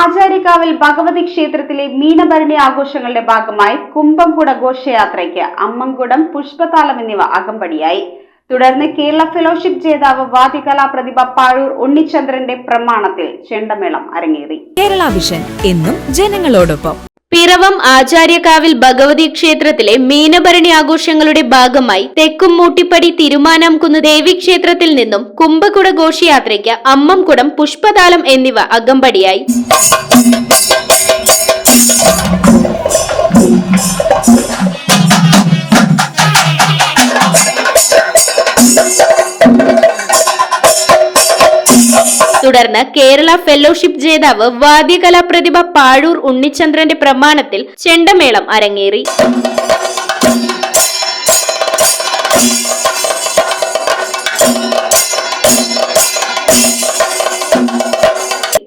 ആചാര്യകാവിൽ ഭഗവതി ക്ഷേത്രത്തിലെ മീനഭരണി ആഘോഷങ്ങളുടെ ഭാഗമായി കുംഭംകുട ഘോഷയാത്രയ്ക്ക് അമ്മൻകുടം പുഷ്പതാലം എന്നിവ അകമ്പടിയായി. തുടർന്ന് കേരള ഫെലോഷിപ്പ് ജേതാവ് വാദ്യകലാ പ്രതിഭ പാഴൂർ ഉണ്ണിചന്ദ്രന്റെ പ്രമാണത്തിൽ ചെണ്ടമേളം അരങ്ങേറി. കേരള വിഷൻ എന്നും ജനങ്ങളോടൊപ്പം. പിറവം ആചാര്യകാവിൽ ഭഗവതി ക്ഷേത്രത്തിലെ മീനഭരണി ആഘോഷങ്ങളുടെ ഭാഗമായി തെക്കും മൂട്ടിപ്പടി തിരുമാനാംകുന്ന് ദേവീക്ഷേത്രത്തിൽ നിന്നും കുംഭകുട ഘോഷയാത്രയ്ക്ക് അമ്മംകുടം പുഷ്പതാലം എന്നിവ അകമ്പടിയായി. തുടർന്ന് കേരള ഫെലോഷിപ്പ് ജേതാവ് വാദ്യകലാ പ്രതിഭ പാഴൂർ ഉണ്ണിചന്ദ്രന്റെ പ്രമാണത്തിൽ ചെണ്ടമേളം അരങ്ങേറി.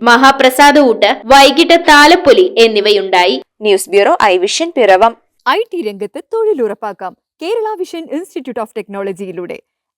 മഹാപ്രസാദ ഊട്ട് വൈകിട്ട് താലപ്പൊലി എന്നിവയുണ്ടായി. News bureau I vision Piravom. I T രംഗത്ത് തൊഴിലുറപ്പാക്കാം. Kerala vision institute of ടെക്നോളജിയിലൂടെ.